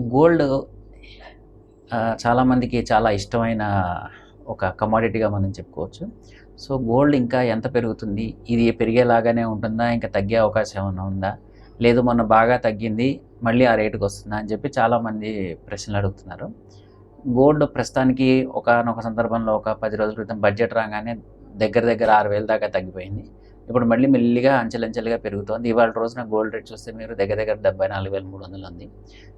Gold చాలామందికి చాలా ఇష్టమైన ఒక కమాడిటీగా మనం చెప్పుకోవచ్చు. సో గోల్డ్ ఇంకా ఎంత పెరుగుతుంది? ఇది పెరిగేలాగానే ఉంటుందా? ఇంకా తగ్గే అవకాశం ఏమైనా ఉందా? లేదు మొన్న బాగా తగ్గింది మళ్ళీ ఆ రేటుకి వస్తుందా? అని చెప్పి చాలామంది ప్రశ్నలు అడుగుతున్నారు. గోల్డ్ ప్రస్తుతానికి ఒకనొక సందర్భంలో ఒక పది రోజుల క్రితం బడ్జెట్ రాగానే దగ్గర దగ్గర ఆరు వేల దాకా తగ్గిపోయింది. ఇప్పుడు మళ్ళీ మెల్లిగా అంచెలంచెలుగా పెరుగుతోంది. ఇవాళ రోజున గోల్డ్ రేట్ చూస్తే మీరు దగ్గర దగ్గర డెబ్బై నాలుగు వేల మూడు వందలు ఉంది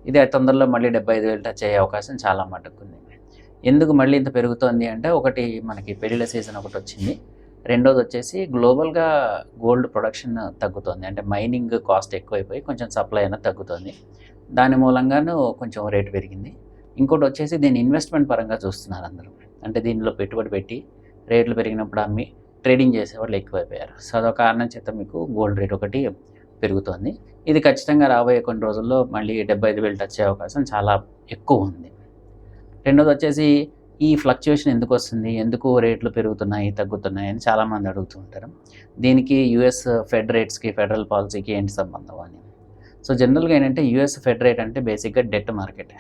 ఇది తొందరలో మళ్ళీ డెబ్బై ఐదు వేలు టచ్ అయ్యే అవకాశం చాలా మటుకుంది. ఎందుకు మళ్ళీ ఇంత పెరుగుతోంది అంటే ఒకటి మనకి పెళ్ళిళ్ళ సీజన్ ఒకటి వచ్చింది. రెండోది వచ్చేసి గ్లోబల్గా గోల్డ్ ప్రొడక్షన్ తగ్గుతోంది. అంటే మైనింగ్ కాస్ట్ ఎక్కువైపోయి కొంచెం సప్లై అనేది తగ్గుతోంది. దాని మూలంగాను కొంచెం రేటు పెరిగింది. ఇంకోటి వచ్చేసి దీన్ని ఇన్వెస్ట్మెంట్ పరంగా చూస్తున్నారు అందరూ. అంటే దీనిలో పెట్టుబడి పెట్టి రేట్లు పెరిగినప్పుడు అమ్మి ట్రేడింగ్ చేసే వాళ్ళు ఎక్కువైపోయారు. సో అదొక కారణం చేత మీకు గోల్డ్ రేట్ ఒకటి పెరుగుతోంది. ఇది ఖచ్చితంగా రాబోయే కొన్ని రోజుల్లో మళ్ళీ డెబ్బై ఐదు వేలు టచ్ అయ్యే అవకాశం చాలా ఎక్కువ ఉంది. రెండోది వచ్చేసి ఈ ఫ్లక్చుయేషన్ ఎందుకు వస్తుంది? ఎందుకు రేట్లు పెరుగుతున్నాయి తగ్గుతున్నాయి అని చాలామంది అడుగుతూ ఉంటారు. దీనికి యుఎస్ ఫెడ్ రేట్స్కి ఫెడరల్ పాలసీకి ఏంటి సంబంధం అని. సో జనరల్గా ఏంటంటే యుఎస్ ఫెడ్ రేట్ అంటే బేసిక్గా డెట్ మార్కెట్.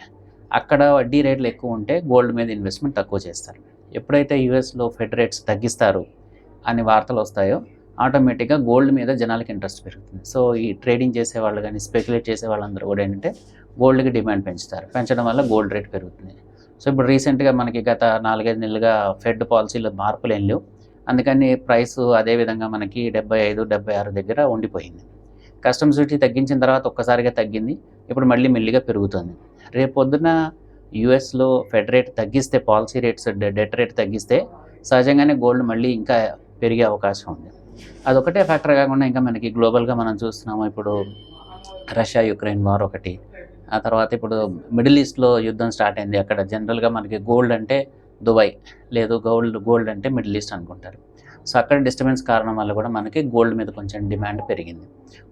అక్కడ వడ్డీ రేట్లు ఎక్కువ ఉంటే గోల్డ్ మీద ఇన్వెస్ట్మెంట్ తక్కువ చేస్తారు. ఎప్పుడైతే యుఎస్లో ఫెడ్ రేట్స్ తగ్గిస్తారు అని వార్తలు వస్తాయో ఆటోమేటిక్గా గోల్డ్ మీద జనాలకి ఇంట్రెస్ట్ పెరుగుతుంది. సో ఈ ట్రేడింగ్ చేసే వాళ్ళు కానీ స్పెక్యులేట్ చేసే వాళ్ళందరూ కూడా ఏంటంటే గోల్డ్కి డిమాండ్ పెంచుతారు. పెంచడం వల్ల గోల్డ్ రేట్ పెరుగుతుంది. సో ఇప్పుడు రీసెంట్గా మనకి గత నాలుగైదు నెలలుగా ఫెడ్ పాలసీలో మార్పులు ఏం లేవు. అందుకని ప్రైస్ అదే విధంగా మనకి డెబ్బై ఐదు డెబ్బై ఆరు దగ్గర ఉండిపోయింది. కస్టమ్స్ డ్యూటీ తగ్గించిన తర్వాత ఒక్కసారిగా తగ్గింది. ఇప్పుడు మళ్ళీ మెల్లిగా పెరుగుతుంది. రేపొద్దున యుఎస్లో ఫెడ్ రేట్ తగ్గిస్తే పాలసీ రేట్స్ డెట్ రేట్ తగ్గిస్తే సహజంగానే గోల్డ్ మళ్ళీ ఇంకా పెరిగే అవకాశం ఉంది. అదొకటే ఫ్యాక్టర్ కాకుండా ఇంకా మనకి గ్లోబల్గా మనం చూస్తున్నాము ఇప్పుడు రష్యా యుక్రెయిన్ వార్ ఒకటి ఆ తర్వాత ఇప్పుడు మిడిల్ ఈస్ట్లో యుద్ధం స్టార్ట్ అయింది. అక్కడ జనరల్గా మనకి గోల్డ్ అంటే దుబాయ్ లేదు గోల్డ్ గోల్డ్ అంటే మిడిల్ ఈస్ట్ అనుకుంటారు. సో అక్కడ డిస్టర్బెన్స్ కారణం వల్ల కూడా మనకి గోల్డ్ మీద కొంచెం డిమాండ్ పెరిగింది.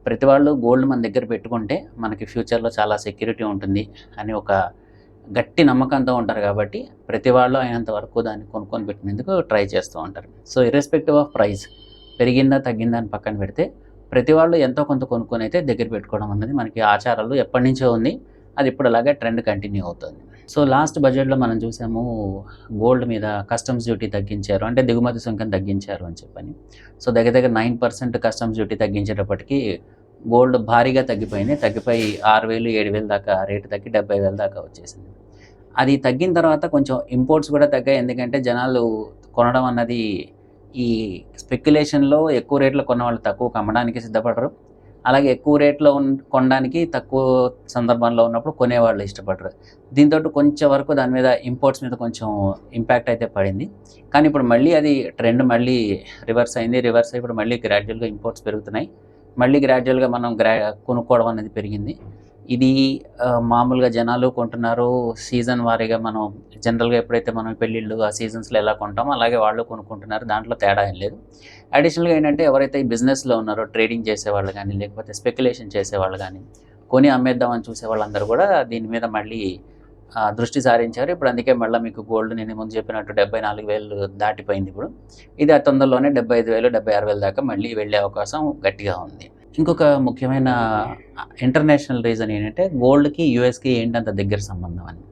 ప్రతి వాళ్ళు గోల్డ్ మన దగ్గర పెట్టుకుంటే మనకి ఫ్యూచర్లో చాలా సెక్యూరిటీ ఉంటుంది అని ఒక గట్టి నమ్మకంతో ఉంటారు కాబట్టి ప్రతి వాళ్ళు అయినంత వరకు దాన్ని కొనుక్కొని పెట్టినందుకు ట్రై చేస్తూ ఉంటారు. సో ఇర్రెస్పెక్టివ్ ఆఫ్ ప్రైస్ పెరిగిందా తగ్గిందా అని పక్కన పెడితే ప్రతి వాళ్ళు ఎంతో కొంత కొనుక్కొని అయితే దగ్గర పెట్టుకోవడం అన్నది మనకి ఆచారాలు ఎప్పటి నుంచో ఉంది. అది ఇప్పుడు అలాగే ట్రెండ్ కంటిన్యూ అవుతుంది. సో లాస్ట్ బడ్జెట్లో మనం చూసాము గోల్డ్ మీద కస్టమ్స్ డ్యూటీ తగ్గించారు. అంటే దిగుమతి సుంకం తగ్గించారు అని చెప్పని. సో దగ్గర దగ్గర నైన్ పర్సెంట్ కస్టమ్స్ డ్యూటీ తగ్గించేటప్పటికీ గోల్డ్ భారీగా తగ్గిపోయింది. తగ్గిపోయి ఆరు వేలు ఏడు వేలు దాకా రేటు తగ్గి డెబ్బై వేల దాకా వచ్చేసింది. అది తగ్గిన తర్వాత కొంచెం ఇంపోర్ట్స్ కూడా తగ్గాయి. ఎందుకంటే జనాలు కొనడం అన్నది ఈ స్పెక్యులేషన్లో ఎక్కువ రేట్లో కొన్న వాళ్ళు తక్కువ అమ్మడానికి సిద్ధపడరు. అలాగే ఎక్కువ రేట్లో కొనడానికి తక్కువ సందర్భంలో ఉన్నప్పుడు కొనేవాళ్ళు ఇష్టపడరు. దీంతో కొంచెం వరకు దాని మీద ఇంపోర్ట్స్ మీద కొంచెం ఇంపాక్ట్ అయితే పడింది. కానీ ఇప్పుడు మళ్ళీ అది ట్రెండ్ మళ్ళీ రివర్స్ అయింది. రివర్స్ అయి ఇప్పుడు మళ్ళీ గ్రాడ్యువల్గా ఇంపోర్ట్స్ పెరుగుతున్నాయి. మళ్ళీ గ్రాడ్యువల్గా మనం గ్రా కొనుక్కోవడం అనేది పెరిగింది. ఇది మామూలుగా జనాలు కొంటున్నారు సీజన్ వారీగా మనం జనరల్గా ఎప్పుడైతే మనం పెళ్ళిళ్ళు ఆ సీజన్స్లో ఎలా కొంటామో అలాగే వాళ్ళు కొనుక్కుంటున్నారు దాంట్లో తేడా ఏం లేదు. అడిషనల్గా ఏంటంటే ఎవరైతే ఈ బిజినెస్లో ఉన్నారో ట్రేడింగ్ చేసేవాళ్ళు కానీ లేకపోతే స్పెక్యులేషన్ చేసేవాళ్ళు కానీ కొని అమ్మేద్దామని చూసే వాళ్ళందరూ కూడా దీని మీద మళ్ళీ దృష్టి సారించారు. ఇప్పుడు అందుకే మళ్ళీ మీకు గోల్డ్ నేను ముందు చెప్పినట్టు డెబ్బై నాలుగు వేలు దాటిపోయింది ఇప్పుడు. ఇది ఆ తొందరలోనే డెబ్బై ఐదు వేలు డెబ్బై ఆరు వేలు దాకా మళ్ళీ వెళ్ళే అవకాశం గట్టిగా ఉంది. ఇంకొక ముఖ్యమైన ఇంటర్నేషనల్ రీజన్ ఏంటంటే గోల్డ్కి యుఎస్కి ఏంటంత దగ్గర సంబంధం అని.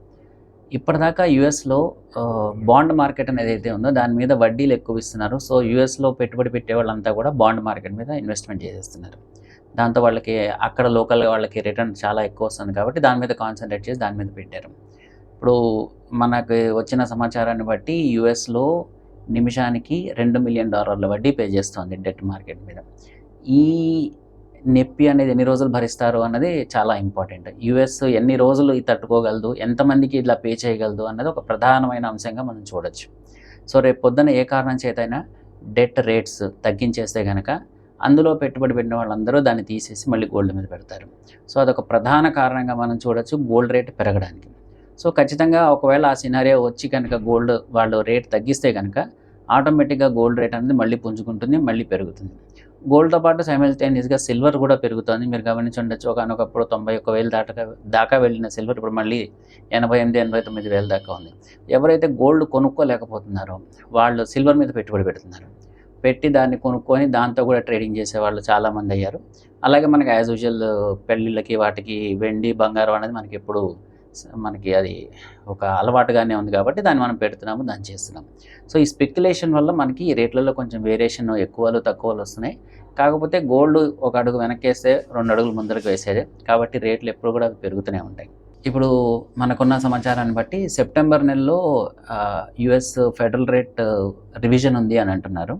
ఇప్పటిదాకా యుఎస్లో బాండ్ మార్కెట్ అనేది అయితే ఉందో దాని మీద వడ్డీలు ఎక్కువ ఇస్తున్నారు. సో యుఎస్లో పెట్టుబడి పెట్టే వాళ్ళంతా కూడా బాండ్ మార్కెట్ మీద ఇన్వెస్ట్మెంట్ చేసేస్తున్నారు. దాంతో వాళ్ళకి అక్కడ లోకల్గా వాళ్ళకి రిటర్న్ చాలా ఎక్కువ వస్తుంది కాబట్టి దాని మీద కాన్సన్ట్రేట్ చేసి దాని మీద పెట్టారు. ఇప్పుడు మనకు వచ్చిన సమాచారాన్ని బట్టి యుఎస్లో నిమిషానికి రెండు మిలియన్ డాలర్ల వడ్డీ పే చేస్తుంది డెట్ మార్కెట్ మీద. ఈ నొప్పి అనేది ఎన్ని రోజులు భరిస్తారు అన్నది చాలా ఇంపార్టెంట్. యుఎస్ ఎన్ని రోజులు ఇది తట్టుకోగలదు ఎంతమందికి ఇట్లా పే చేయగలదు అన్నది ఒక ప్రధానమైన అంశంగా మనం చూడొచ్చు. సో రేపు పొద్దున ఏ కారణం చేతైనా డెట్ రేట్స్ తగ్గించేస్తే కనుక అందులో పెట్టుబడి పెట్టిన వాళ్ళందరూ దాన్ని తీసేసి మళ్ళీ గోల్డ్ మీద పెడతారు. సో అదొక ప్రధాన కారణంగా మనం చూడొచ్చు గోల్డ్ రేట్ పెరగడానికి. సో ఖచ్చితంగా ఒకవేళ ఆ సినారియో వచ్చి కనుక గోల్డ్ వాళ్ళు రేట్ తగ్గిస్తే కనుక ఆటోమేటిక్గా గోల్డ్ రేట్ అనేది మళ్ళీ పుంజుకుంటుంది మళ్ళీ పెరుగుతుంది. గోల్డ్తో పాటు సైమల్టేనియస్గా సిల్వర్ కూడా పెరుగుతుంది. మీరు గమనించి ఉండొచ్చు. ఒకనొకప్పుడు తొంభై ఒక్క వేలు దాకా దాకా వెళ్ళిన సిల్వర్ ఇప్పుడు మళ్ళీ ఎనభై ఎనిమిది ఎనభై తొమ్మిది వేలు దాకా ఉంది. ఎవరైతే గోల్డ్ కొనుక్కోలేకపోతున్నారో వాళ్ళు సిల్వర్ మీద పెట్టుబడి పెడుతున్నారు. పెట్టి దాన్ని కొనుక్కొని దాంతో కూడా ట్రేడింగ్ చేసే వాళ్ళు చాలామంది అయ్యారు. అలాగే మనకి యాజ్ యూజువల్ పెళ్ళిళ్ళకి వాటికి వెండి బంగారం అనేది మనకి ఎప్పుడు మనకి అది ఒక అలవాటుగానే ఉంది కాబట్టి దాన్ని మనం పెడుతున్నాము దాన్ని చేస్తున్నాం సో ఈ స్పెక్యులేషన్ వల్ల మనకి ఈ రేట్లలో కొంచెం వేరియేషన్ ఎక్కువలు తక్కువలు వస్తున్నాయి. కాకపోతే గోల్డ్ ఒక అడుగు వెనక్కి వేస్తే రెండు అడుగులు ముందరకు వేసేదే. కాబట్టి రేట్లు ఎప్పుడు కూడా పెరుగుతూనే ఉంటాయి. ఇప్పుడు మనకున్న సమాచారాన్ని బట్టి సెప్టెంబర్ నెలలో యుఎస్ ఫెడరల్ రేట్ రివిజన్ ఉంది అని అంటున్నారు.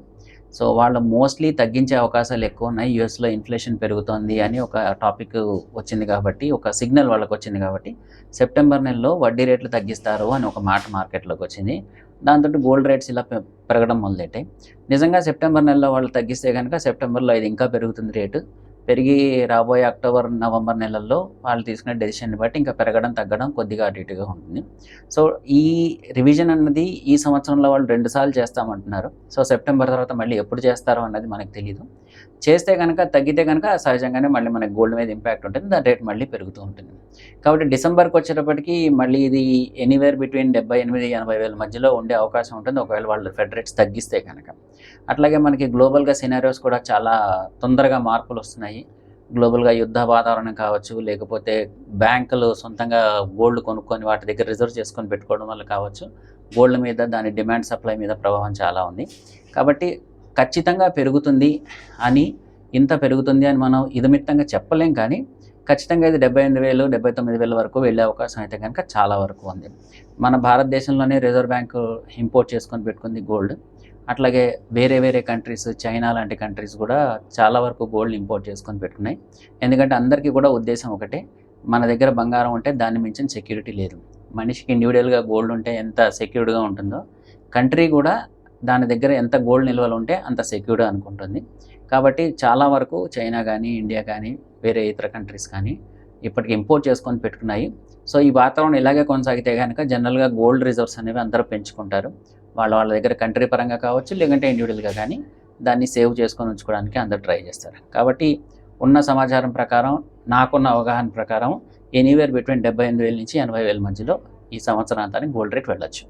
సో వాళ్ళు మోస్ట్లీ తగ్గించే అవకాశాలు ఎక్కువ ఉన్నాయి. యుఎస్లో ఇన్ఫ్లేషన్ పెరుగుతోంది అని ఒక టాపిక్ వచ్చింది కాబట్టి ఒక సిగ్నల్ వాళ్ళకి వచ్చింది కాబట్టి సెప్టెంబర్ నెలలో వడ్డీ రేట్లు తగ్గిస్తారు అని ఒక మాట మార్కెట్లోకి వచ్చింది. దాంతో గోల్డ్ రేట్స్ ఇలా పె- పెరగడం మొదలెట్టాయి. నిజంగా సెప్టెంబర్ నెలలో వాళ్ళు తగ్గిస్తే కనుక సెప్టెంబర్లో ఇది ఇంకా పెరుగుతుంది రేటు. పెరిగి రాబోయే అక్టోబర్ నవంబర్ నెలల్లో వాళ్ళు తీసుకునే డెసిషన్ని బట్టి ఇంకా పెరగడం తగ్గడం కొద్దిగా అటు ఇటుగా ఉంటుంది. సో ఈ రివిజన్ అన్నది ఈ సంవత్సరంలో వాళ్ళు రెండుసార్లు చేస్తామంటున్నారు. సో సెప్టెంబర్ తర్వాత మళ్ళీ ఎప్పుడు చేస్తారో అన్నది మనకు తెలియదు చేస్తే కనుక తగ్గితే కనుక సహజంగానే మళ్ళీ మనకి గోల్డ్ మీద ఇంపాక్ట్ ఉంటుంది. దాని రేట్ మళ్ళీ పెరుగుతూ ఉంటుంది. కాబట్టి డిసెంబర్కి వచ్చేటప్పటికి మళ్ళీ ఇది ఎనీవేర్ బిట్వీన్ డెబ్బై ఎనిమిది ఎనభై వేల మధ్యలో ఉండే అవకాశం ఉంటుంది. ఒకవేళ వాళ్ళు ఫెడ్ రేట్స్ తగ్గిస్తే కనుక. అట్లాగే మనకి గ్లోబల్గా సినారియోస్ కూడా చాలా తొందరగా మార్పులు వస్తున్నాయి. గ్లోబల్గా యుద్ధ వాతావరణం కావచ్చు లేకపోతే బ్యాంకులు సొంతంగా గోల్డ్ కొనుక్కొని వాటి దగ్గర రిజర్వ్ చేసుకొని పెట్టుకోవడం వల్ల కావచ్చు గోల్డ్ మీద దాని డిమాండ్ సప్లై మీద ప్రభావం చాలా ఉంది. కాబట్టి ఖచ్చితంగా పెరుగుతుంది అని ఇంత పెరుగుతుంది అని మనం ఇదమిత్తంగా చెప్పలేం కానీ ఖచ్చితంగా ఇది డెబ్బై ఎనిమిది వేలు డెబ్బై తొమ్మిది వేల వరకు వెళ్ళే అవకాశం అయితే కనుక చాలా వరకు ఉంది. మన భారతదేశంలోనే రిజర్వ్ బ్యాంక్ ఇంపోర్ట్ చేసుకొని పెట్టుకుంది గోల్డ్. అట్లాగే వేరే వేరే కంట్రీస్ చైనా లాంటి కంట్రీస్ కూడా చాలా వరకు గోల్డ్ ఇంపోర్ట్ చేసుకొని పెట్టుకున్నాయి. ఎందుకంటే అందరికీ కూడా ఉద్దేశం ఒకటే మన దగ్గర బంగారం ఉంటే దాన్ని మించిన సెక్యూరిటీ లేదు. మనిషికి ఇండివిజువల్గా గోల్డ్ ఉంటే ఎంత సెక్యూర్డ్గా ఉంటుందో కంట్రీ కూడా దాని దగ్గర ఎంత గోల్డ్ నిల్వలు ఉంటే అంత సెక్యూర్డ్ అనుకుంటుంది. కాబట్టి చాలా వరకు చైనా కానీ ఇండియా కానీ వేరే ఇతర కంట్రీస్ కానీ ఇప్పటికి ఇంపోర్ట్ చేసుకొని పెట్టుకున్నాయి. సో ఈ వాతావరణం ఇలాగే కొనసాగితే కనుక జనరల్గా గోల్డ్ రిజర్వ్స్ అనేవి అందరూ పెంచుకుంటారు. వాళ్ళ వాళ్ళ దగ్గర కంట్రీ పరంగా కావచ్చు లేదంటే ఇండివిజువల్గా కానీ దాన్ని సేవ్ చేసుకొని ఉంచుకోవడానికి అందరు ట్రై చేస్తారు. కాబట్టి ఉన్న సమాచారం ప్రకారం నాకున్న అవగాహన ప్రకారం ఎనీవేర్ బిట్వీన్ డెబ్బై ఎనిమిది వేల నుంచి ఎనభై వేల మధ్యలో ఈ సంవత్సరాంతానికి గోల్డ్ రేట్ వెళ్ళొచ్చు.